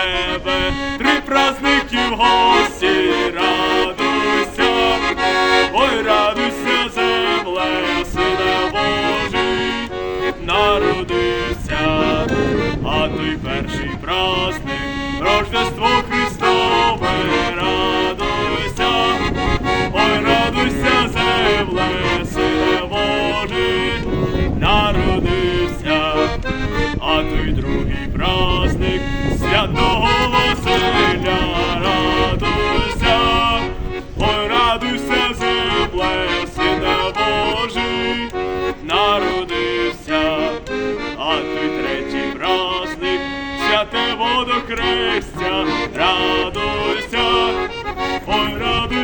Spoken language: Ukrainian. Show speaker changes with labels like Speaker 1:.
Speaker 1: тебе. Три праздники в гості, радуйся, ой, радуйся, земле, сине Божий, народився, а той перший праздник, Рождество Христове, радуйся, ой, радуйся, земле, сине Божий, народився, а той другий праздник водохрестя, радуйся, ой, радуйся,